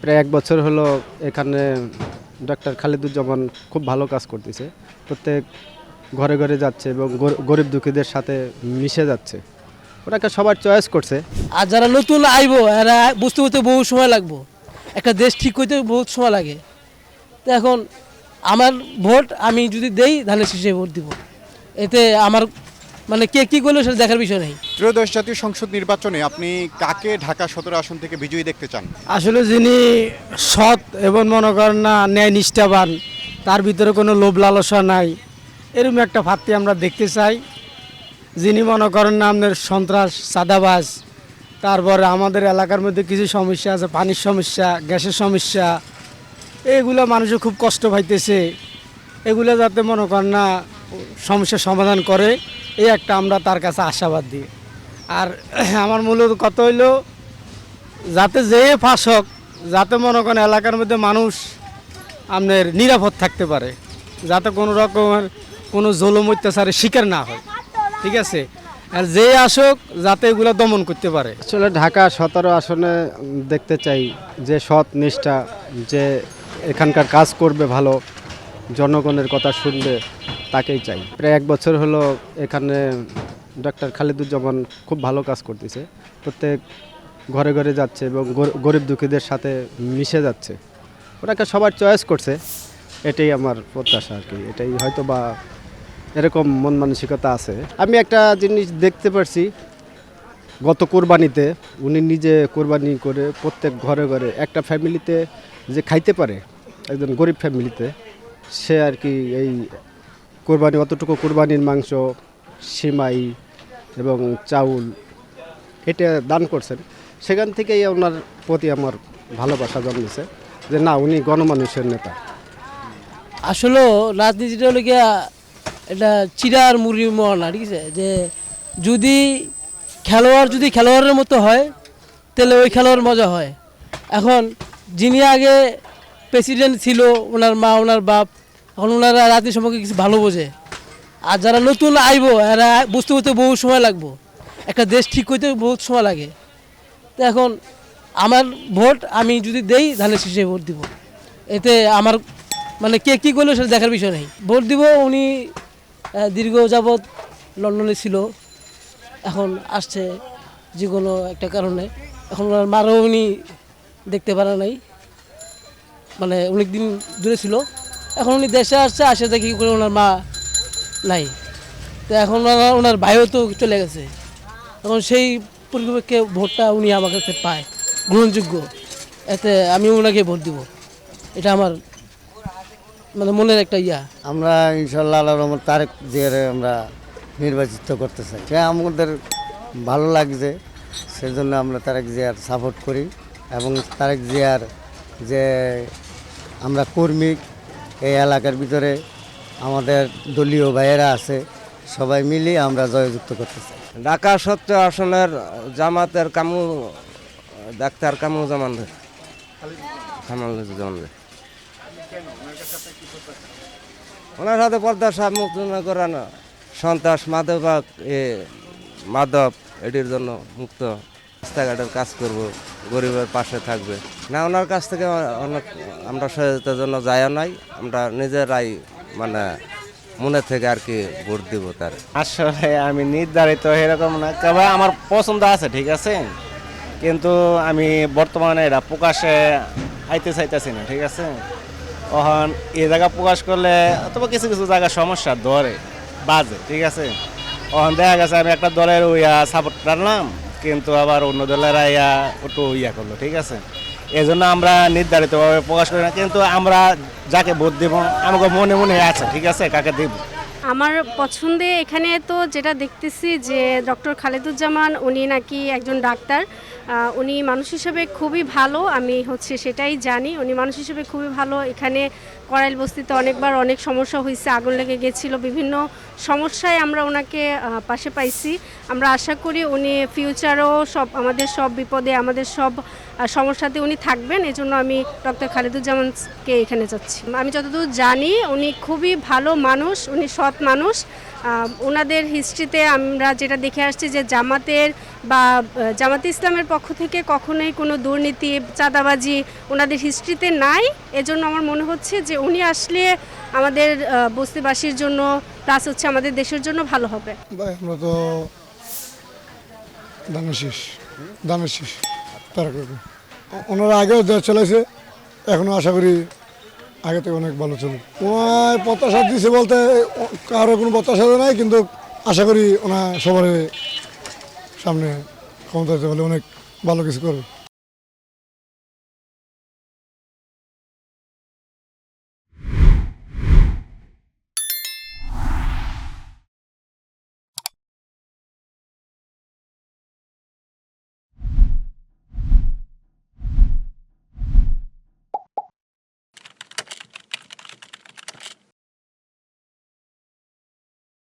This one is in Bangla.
প্রায় এক বছর হলো এখানে ডক্টর খালিদুজ্জামান খুব ভালো কাজ করতেছে। প্রত্যেক ঘরে ঘরে যাচ্ছে এবং গর- গরিব দুঃখীদের সাথে মিশে যাচ্ছে। ওনাকে সবার চয়েস করছে। আর যারা নতুন আইবো, এরা বুঝতে বুঝতে বহু সময় লাগবো। একটা দেশ ঠিক করতে বহুত সময় লাগে। তো এখন আমার ভোট আমি যদি দেই ধানের শীষে ভোট দিব। এতে আমার মানে কে কী করল সেটা দেখার বিষয় নেই। ত্রয়োদশ জাতীয় সংসদ নির্বাচনে আপনি কাকে ঢাকা সদর আসন থেকে বিজয়ী দেখতে চান? আসলে যিনি সৎ এবং মনে করেন না ন্যায় নিষ্ঠাবান তার ভিতরে কোনো লোভ লালসা নাই। এরকম একটা ভাবটি আমরা দেখতে চাই। যিনি মনে করেন না আপনার সন্ত্রাস সাদাবাজ তারপরে আমাদের এলাকার মধ্যে কিছু সমস্যা আছে পানির সমস্যা গ্যাসের সমস্যা এগুলো মানুষে খুব কষ্ট পাইতেছে। এগুলো যাতে মনে করেন না সমস্যার সমাধান করে। এই একটা আমরা তার কাছে আশাবাদ দিই। আর আমার মূলত কত হইল, যাতে যে ফাঁস হোক, যাতে মনে করেন এলাকার মধ্যে মানুষ আপনার নিরাপদ থাকতে পারে, যাতে কোনো রকমের কোনো জলম, অত্যাচারের শিকার না হয়। ঠিক আছে? আর যে আসুক, যাতে এগুলো দমন করতে পারে। আসলে ঢাকা সতেরো আসনে দেখতে চাই যে সৎ নিষ্ঠা, যে এখানকার কাজ করবে ভালো, জনগণের কথা শুনবে। তাকেই চাই। প্রায় এক বছর হলো এখানে ডক্টর খালিদুজ্জামান খুব ভালো কাজ করতেছে। প্রত্যেক ঘরে ঘরে যাচ্ছে এবং গর- গরিব দুঃখীদের সাথে মিশে যাচ্ছে। ওনাকে সবার চয়েস করছে। এটাই আমার প্রত্যাশা আর কি। এটাই হয়তো বা এরকম মন মানসিকতা আছে। আমি একটা জিনিস দেখতে পারছি। গত কোরবানিতে উনি নিজে কোরবানি করে প্রত্যেক ঘরে ঘরে একটা ফ্যামিলিতে যে খাইতে পারে, একজন গরিব ফ্যামিলিতে সে আর কি এই কোরবানি অতটুকু কোরবানির মাংস, সিমাই এবং চাউল এটা দান করছেন। সেখান থেকেই ওনার প্রতি আমার ভালোবাসা জন্মেছে যে না, উনি গণমানুষের নেতা। আসলে রাজনীতিটা হলো গিয়া এটা চিরার মুড়ি মরনা ঠিক আছে? যে যদি খেলোয়াড় যদি খেলোয়াড়ের মতো হয়, তাহলে ওই খেলোয়াড় মজা হয়। এখন যিনি আগে প্রেসিডেন্ট ছিল, ওনার মা, ওনার বাপ এখন ওনারা রাজনীতি সম্পর্কে কিছু ভালো বোঝে। আর যারা নতুন আইবো, এরা বুঝতে বুঝতে বহু সময় লাগবো। একটা দেশ ঠিক করতে বহুত সময় লাগে। তো এখন আমার ভোট আমি যদি দেই ধানের শীষে ভোট দিব। এতে আমার মানে কে কী করল সেটা দেখার বিষয় নেই। ভোট দিব, উনি দীর্ঘ যাবৎ লন্ডনে ছিল। এখন আসছে যে কোনো একটা কারণে। এখন ওনার মারও উনি দেখতে পারে নাই। মানে অনেক দিন দূরে ছিল। এখন উনি দেশে আসছে, আসে দেখি করে ওনার মা নাই। তো এখন ওনার ভাইও তো চলে গেছে। এখন সেই পরিপ্রেক্ষে ভোটটা উনি আমার কাছে পায়, গ্রহণযোগ্য। এতে আমি ওনাকে ভোট দিব। এটা আমার মানে মনের একটা ইয়া। আমরা ইনশাল্লাহ আল্লাহ রহমত তারেক জিয়ার আমরা নির্বাচিত করতে চাই। সে আমাদের ভালো লাগছে, সেজন্য আমরা তারেক জিয়ার সাপোর্ট করি এবং তারেক জিয়ার যে আমরা কর্মী এই এলাকার ভিতরে আমাদের দলীয় ভাইয়েরা আছে, সবাই মিলে আমরা জয়যুক্ত করতে চাই ঢাকা সত্য আসনের জামাতের কামু, ডাক্তার কামু জামান জামান ওনার সাথে পর্দা সাহেব মুক্ত না করান। সন্ত্রাস, মাদক, এ, মাদক, এটির জন্য মুক্ত। রাস্তাঘাটের কাজ করব, গরিবের পাশে থাকবে। না, ওনার কাছ থেকে অনেক আমরা সহায়তার জন্য যাইও নাই, আমরা নিজেরাই মানে মনে থেকে আর কি ভোট দিব তার। আসলে আমি নির্ধারিত এরকম না, তবে আমার পছন্দ আছে, ঠিক আছে? কিন্তু আমি বর্তমানে এটা প্রকাশে আইতে চাইতেছি না, ঠিক আছে? তখন এই জায়গা প্রকাশ করলে অথবা কিছু কিছু জায়গা সমস্যা ধরে, বাজে, ঠিক আছে? তখন দেখা গেছে আমি একটা দলের ইয়া সাপোর্ট করলাম কিন্তু আবার অন্য দলের ইয়া একটু ইয়া করল, ঠিক আছে? এজন্য জন্য আমরা নির্ধারিতভাবে প্রকাশ করি না, কিন্তু আমরা যাকে ভোট দেব, আমাকে মনে মনে আছে, ঠিক আছে? কাকে দেবো? আমার পছন্দে এখানে তো যেটা দেখতেছি যে ডক্টর খালেদুজ্জামান, উনি নাকি একজন ডাক্তার। উনি মানুষ হিসেবে খুবই ভালো, আমি হচ্ছে সেটাই জানি। উনি মানুষ হিসেবে খুবই ভালো। এখানে করাইল বস্তিতে অনেকবার অনেক সমস্যা হয়েছে আগুন লেগে গেছিল, বিভিন্ন সমস্যায় আমরা ওনাকে পাশে পাইছি। আমরা আশা করি উনি ফিউচারও সব, আমাদের সব বিপদে, আমাদের সব সমস্যাতে উনি থাকবেন। এজন্য আমি ডক্টর খালেদুজ্জামানকে এখানে যাচ্ছি। আমি যতদূর জানি, উনি খুবই ভালো মানুষ, উনি সৎ মানুষ। ওনাদের হিস্ট্রিতে আমরা যেটা দেখে আসছি যে জামাতের বা জামাতে ইসলামের পক্ষ থেকে কখনোই কোনো দুর্নীতি, চাঁদাবাজি ওনাদের হিস্ট্রিতে নাই। এজন্য আমার মনে হচ্ছে যে উনি আসলে আমাদের বস্তিবাসীর জন্য প্লাস হচ্ছে আমাদের দেশের জন্য ভালো হবে। ওনারা আগেও চলেছে এখনও আশা করি আগে থেকে অনেক ভালো ছিল। ওনার প্রত্যাশা দিছে বলতে কারও কোনো প্রত্যাশা নাই, কিন্তু আশা করি ওনার সবার সামনে ক্ষমতা পারলে অনেক ভালো কিছু করবে।